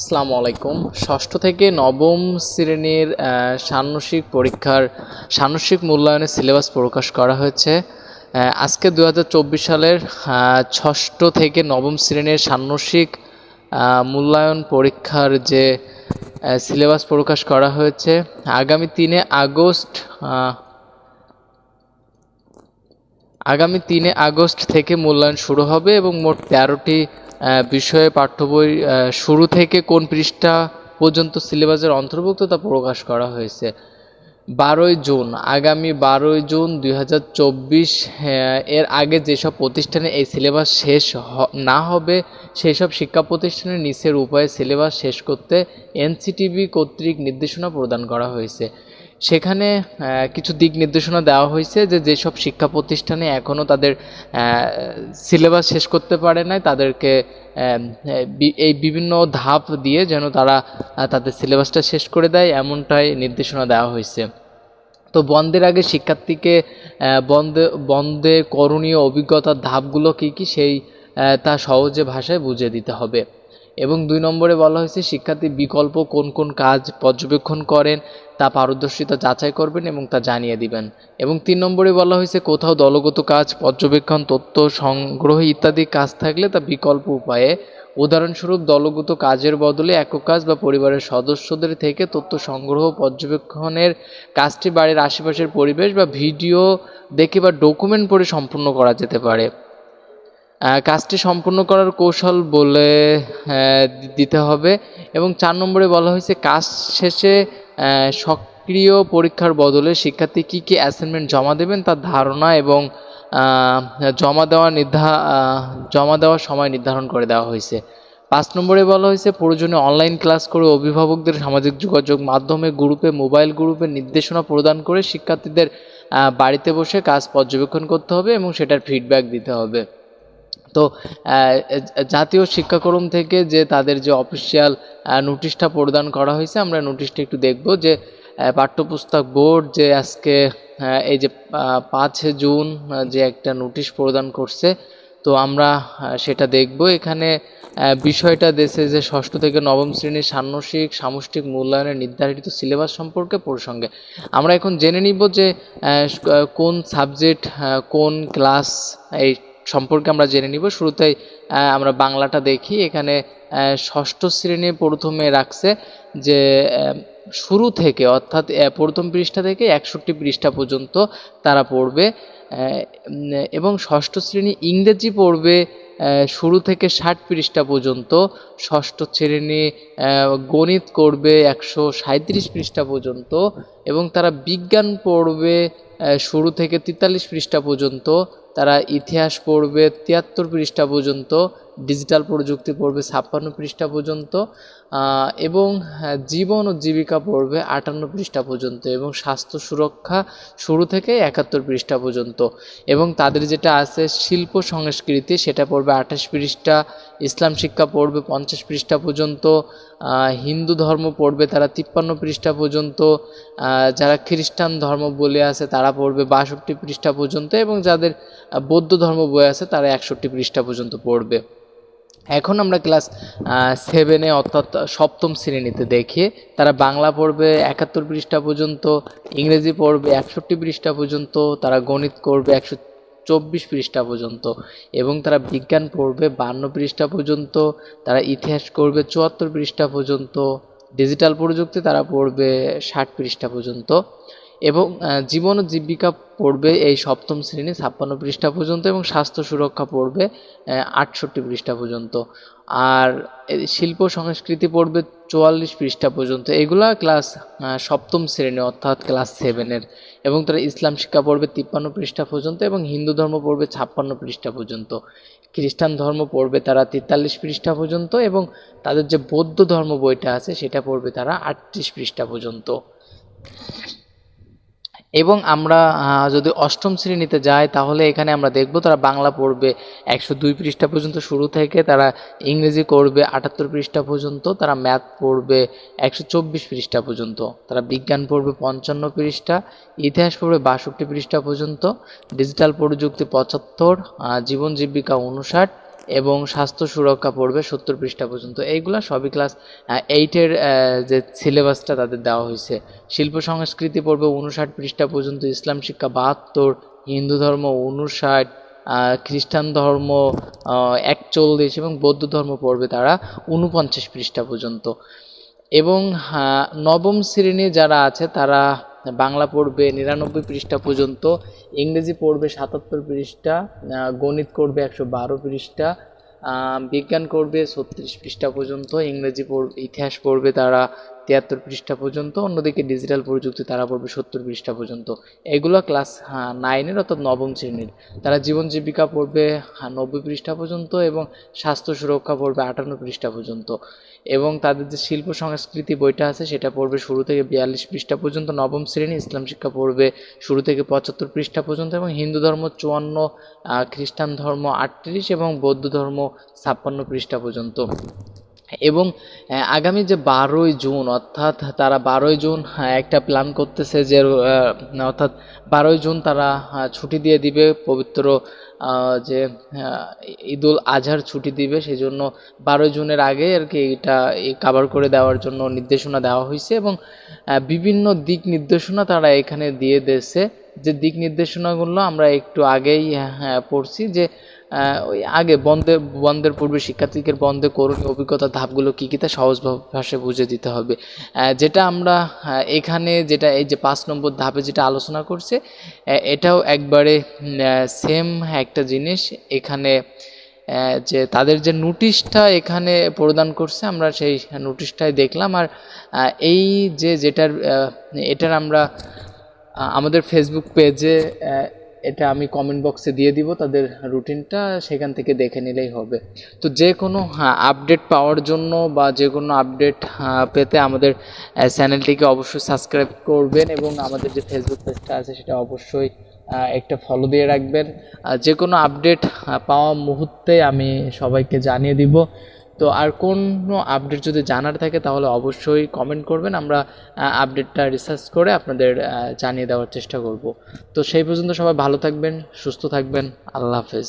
আসসালামু আলাইকুম। ষষ্ঠ থেকে নবম শ্রেণির ষান্মাসিক পরীক্ষার, ষান্মাসিক মূল্যায়নের সিলেবাস প্রকাশ করা হয়েছে। আজকে দু হাজার চব্বিশ সালের ষষ্ঠ থেকে নবম শ্রেণির ষান্মাসিক মূল্যায়ন পরীক্ষার যে সিলেবাস প্রকাশ করা হয়েছে, আগামী তিনে আগস্ট আগামী তিনে আগস্ট থেকে মূল্যায়ন শুরু হবে এবং মোট তেরোটি বিষয়ে পাঠ্য বই শুরু থেকে কোন পৃষ্ঠা পর্যন্ত সিলেবাসের অন্তর্ভুক্ত তা প্রকাশ করা হয়েছে? বারোই জুন, আগামী বারোই জুন দুই হাজার চব্বিশ এর আগে যেসব প্রতিষ্ঠানে এই সিলেবাস শেষ না হবে সেই সব শিক্ষা প্রতিষ্ঠানের নিচের উপায়ে সিলেবাস শেষ করতে এনসিটিভি কর্তৃক নির্দেশনা প্রদান করা হয়েছে। সেখানে কিছু দিক নির্দেশনা দেওয়া হয়েছে যে যেসব শিক্ষা প্রতিষ্ঠানে এখনও তাদের সিলেবাস শেষ করতে পারে নাই, তাদেরকে এই বিভিন্ন ধাপ দিয়ে যেন তারা তাদের সিলেবাসটা শেষ করে দেয়, এমনটাই নির্দেশনা দেওয়া হয়েছে। তো বন্ধের আগে শিক্ষার্থীকে বন্ধে বন্ধে করণীয় অভিজ্ঞতার ধাপগুলো কী কী সেই তা সহজে ভাষায় বুঝিয়ে দিতে হবে। এবং দুই নম্বরে বলা হয়েছে, শিক্ষার্থী বিকল্প কোন কোন কাজ পর্যবেক্ষণ করেন তা পারদর্শিতা যাচাই করবেন এবং তা জানিয়ে দিবেন। এবং তিন নম্বরে বলা হয়েছে, কোথাও দলগত কাজ, পর্যবেক্ষণ, তথ্য সংগ্রহ ইত্যাদি কাজ থাকলে তা বিকল্প উপায়ে। উদাহরণস্বরূপ, দলগত কাজের বদলে একক কাজ বা পরিবারের সদস্যদের থেকে তথ্য সংগ্রহ পর্যবেক্ষণের কাজটি বাড়ির আশেপাশের পরিবেশ বা ভিডিও দেখে বা ডকুমেন্ট পড়ে সম্পূর্ণ করা যেতে পারে। কাজটি সম্পূর্ণ করার কৌশল বলে দিতে হবে এবং চার নম্বরে বলা হয়েছে, কাজ শেষে সক্রিয় পরীক্ষার বদলে শিক্ষার্থী কী কী অ্যাসাইনমেন্ট জমা দেবেন তার ধারণা এবং জমা দেওয়া নির্ধা জমা দেওয়ার সময় নির্ধারণ করে দেওয়া হয়েছে। পাঁচ নম্বরে বলা হয়েছে, প্রয়োজনে অনলাইন ক্লাস করে অভিভাবকদের সামাজিক যোগাযোগ মাধ্যমে গ্রুপে মোবাইল গ্রুপে নির্দেশনা প্রদান করে শিক্ষার্থীদের বাড়িতে বসে কাজ পর্যবেক্ষণ করতে হবে এবং সেটার ফিডব্যাক দিতে হবে। তো জাতীয় শিক্ষাক্রম থেকে যে তাদের যে অফিসিয়াল নোটিশটা প্রদান করা হয়েছে, আমরা নোটিশটা একটু দেখব যে পাঠ্যপুস্তক বোর্ড যে আজকে এই যে পাঁচ জুন যে একটা নোটিশ প্রদান করছে, তো আমরা সেটা দেখব। এখানে বিষয়টা দেশে যে ষষ্ঠ থেকে নবম শ্রেণির ষান্মাসিক সামষ্টিক মূল্যায়নের নির্ধারিত সিলেবাস সম্পর্কে প্রসঙ্গে, আমরা এখন জেনে নিব যে কোন সাবজেক্ট কোন ক্লাস এই সম্পর্কে আমরা জেনে নিব। শুরুতেই আমরা বাংলাটা দেখি। এখানে ষষ্ঠ শ্রেণি প্রথমে রাখছে যে শুরু থেকে, অর্থাৎ প্রথম পৃষ্ঠা থেকে একষট্টি পৃষ্ঠা পর্যন্ত তারা পড়বে। এবং ষষ্ঠ শ্রেণি ইংরেজি পড়বে শুরু থেকে ষাট পৃষ্ঠা পর্যন্ত। ষষ্ঠ শ্রেণি গণিত করবে একশো সাঁত্রিশ পৃষ্ঠা পর্যন্ত। এবং তারা বিজ্ঞান পড়বে শুরু থেকে তেতাল্লিশ পৃষ্ঠা পর্যন্ত। তারা ইতিহাস পড়বে তিয়াত্তর পৃষ্ঠা পর্যন্ত ডিজিটাল প্রযুক্তি পড়বে ছাপ্পান্ন পৃষ্ঠা পর্যন্ত এবং হ্যাঁ, জীবন ও জীবিকা পড়বে আটান্ন পৃষ্ঠা পর্যন্ত এবং স্বাস্থ্য সুরক্ষা শুরু থেকে একাত্তর পৃষ্ঠা পর্যন্ত। এবং তাদের যেটা আছে শিল্প সংস্কৃতি সেটা পড়বে আঠাশ পৃষ্ঠা ইসলাম শিক্ষা পড়বে পঞ্চাশ পৃষ্ঠা পর্যন্ত হিন্দু ধর্ম পড়বে তারা তিপ্পান্ন পৃষ্ঠা পর্যন্ত যারা খ্রিস্টান ধর্ম বলে আছে তারা পড়বে বাষট্টি পৃষ্ঠা পর্যন্ত এবং যাদের বৌদ্ধ ধর্ম বই আছে তারা একষট্টি পৃষ্ঠা পর্যন্ত পড়বে। এখন আমরা ক্লাস সেভেনে অর্থাৎ সপ্তম শ্রেণীতে দেখি, তারা বাংলা পড়বে একাত্তর পৃষ্ঠা পর্যন্ত, ইংরেজি পড়বে একষট্টি পৃষ্ঠা পর্যন্ত, তারা গণিত করবে একশো চব্বিশ পৃষ্ঠা পর্যন্ত, এবং তারা বিজ্ঞান পড়বে বান্ন পৃষ্ঠা পর্যন্ত, তারা ইতিহাস করবে চুয়াত্তর পৃষ্ঠা পর্যন্ত ডিজিটাল প্রযুক্তি তারা পড়বে ষাট পৃষ্ঠা পর্যন্ত। এবং জীবন জীবিকা পড়বে এই সপ্তম শ্রেণি ছাপ্পান্ন পৃষ্ঠা পর্যন্ত এবং স্বাস্থ্য সুরক্ষা পড়বে আটষট্টি পৃষ্ঠা পর্যন্ত। আর শিল্প সংস্কৃতি পড়বে চুয়াল্লিশ পৃষ্ঠা পর্যন্ত। এগুলা ক্লাস সপ্তম শ্রেণি অর্থাৎ ক্লাস সেভেনের এবং তারা ইসলাম শিক্ষা পড়বে তিপ্পান্ন পৃষ্ঠা পর্যন্ত এবং হিন্দু ধর্ম পড়বে ছাপ্পান্ন পৃষ্ঠা পর্যন্ত। খ্রিস্টান ধর্ম পড়বে তারা তেতাল্লিশ পৃষ্ঠা পর্যন্ত এবং তাদের যে বৌদ্ধ ধর্ম বইটা আছে সেটা পড়বে তারা আটত্রিশ পৃষ্ঠা পর্যন্ত। এবং আমরা যদি অষ্টম শ্রেণীতে যাই, তাহলে এখানে আমরা দেখব তারা বাংলা পড়বে একশো দুই পৃষ্ঠা পর্যন্ত শুরু থেকে, তারা ইংরেজি করবে আটাত্তর পৃষ্ঠা পর্যন্ত, তারা ম্যাথ পড়বে একশো চব্বিশ পৃষ্ঠা পর্যন্ত, তারা বিজ্ঞান পড়বে পঞ্চান্ন পৃষ্ঠা, ইতিহাস পড়বে বাষট্টি পৃষ্ঠা পর্যন্ত, ডিজিটাল প্রযুক্তি পঁচাত্তর জীবন জীবিকা উনষাট এবং স্বাস্থ্য সুরক্ষা পড়বে সত্তর পৃষ্ঠা পর্যন্ত। এইগুলা সবই ক্লাস এইটের যে সিলেবাসটা তাদের দেওয়া হয়েছে। শিল্প সংস্কৃতি পড়বে উনষাট পৃষ্ঠা পর্যন্ত, ইসলাম শিক্ষা বাহাত্তর, হিন্দু ধর্ম উনষাট খ্রিস্টান ধর্ম একচল্লিশ এবং বৌদ্ধ ধর্ম পড়বে তারা উনপঞ্চাশ পৃষ্ঠা পর্যন্ত। এবং নবম শ্রেণি যারা আছে তারা বাংলা পড়বে নিরানব্বই পৃষ্ঠা পর্যন্ত, ইংরেজি পড়বে সাতাত্তর পৃষ্ঠা গণিত করবে একশো বারো পৃষ্ঠা বিজ্ঞান করবে ছত্রিশ পৃষ্ঠা পর্যন্ত, ইংরেজি ইতিহাস পড়বে তারা তিয়াত্তর পৃষ্ঠা পর্যন্ত অন্যদিকে ডিজিটাল প্রযুক্তি তারা পড়বে সত্তর পৃষ্ঠা পর্যন্ত। এগুলো ক্লাস নাইনের অর্থাৎ নবম শ্রেণির। তারা জীবন জীবিকা পড়বে হ্যাঁ, নব্বই পৃষ্ঠা পর্যন্ত এবং স্বাস্থ্য সুরক্ষা পড়বে আটান্ন পৃষ্ঠা পর্যন্ত। এবং তাদের যে শিল্প সংস্কৃতি বইটা আছে সেটা পড়বে শুরু থেকে বিয়াল্লিশ পৃষ্ঠা পর্যন্ত নবম শ্রেণি ইসলাম শিক্ষা পড়বে শুরু থেকে পঁচাত্তর পৃষ্ঠা পর্যন্ত এবং হিন্দু ধর্ম চুয়ান্ন খ্রিস্টান ধর্ম আটত্রিশ এবং বৌদ্ধ ধর্ম ছাপ্পান্ন পৃষ্ঠা পর্যন্ত। এবং আগামী যে বারোই জুন, অর্থাৎ তারা বারোই জুন একটা প্ল্যান করতেছে যে অর্থাৎ বারোই জুন তারা ছুটি দিয়ে দিবে পবিত্র যে ঈদুল আজহার ছুটি দিবে। সেই জন্য বারোই জুনের আগে আর কি এটা কাভার করে দেওয়ার জন্য নির্দেশনা দেওয়া হয়েছে এবং বিভিন্ন দিক নির্দেশনা তারা এখানে দিয়ে দিয়েছে। যে দিক নির্দেশনাগুলো আমরা একটু আগেই পড়ছি যে ওই আগে বন্ধে, বন্ধের পূর্বে শিক্ষার্থীদের বন্ধে করণীয় অভিজ্ঞতা ধাপগুলো কী কী তা সহজ ভাষায় বুঝে দিতে হবে। যেটা আমরা এখানে যেটা এই যে পাঁচ নম্বর ধাপে যেটা আলোচনা করছে এটাও একবারে সেম একটা জিনিস। এখানে যে তাদের যে নোটিশটা এখানে প্রদান করছে, আমরা সেই নোটিশটাই দেখলাম। আর এই যে যেটার এটার আমরা আমাদের ফেসবুক পেজে এটা আমি কমেন্ট বক্সে দিয়ে দিব, তাদের রুটিনটা সেখান থেকে দেখে নিলেই হবে। তো যে কোনো আপডেট পাওয়ার জন্য বা যে কোনো আপডেট পেতে আমাদের চ্যানেলটিকে অবশ্যই সাবস্ক্রাইব করবেন এবং আমাদের যে ফেসবুক পেজটা আছে সেটা অবশ্যই একটা ফলো দিয়ে রাখবেন। যে কোনো আপডেট পাওয়া মুহূর্তে আমি সবাইকে জানিয়ে দিব। তো আর কোনো আপডেট যদি জানার থাকে, তাহলে অবশ্যই কমেন্ট করবেন। আমরা আপডেটটা রিসার্চ করে আপনাদের জানিয়ে দেওয়ার চেষ্টা করব। তো সেই পর্যন্ত সবাই ভালো থাকবেন, সুস্থ থাকবেন। আল্লাহ হাফেজ।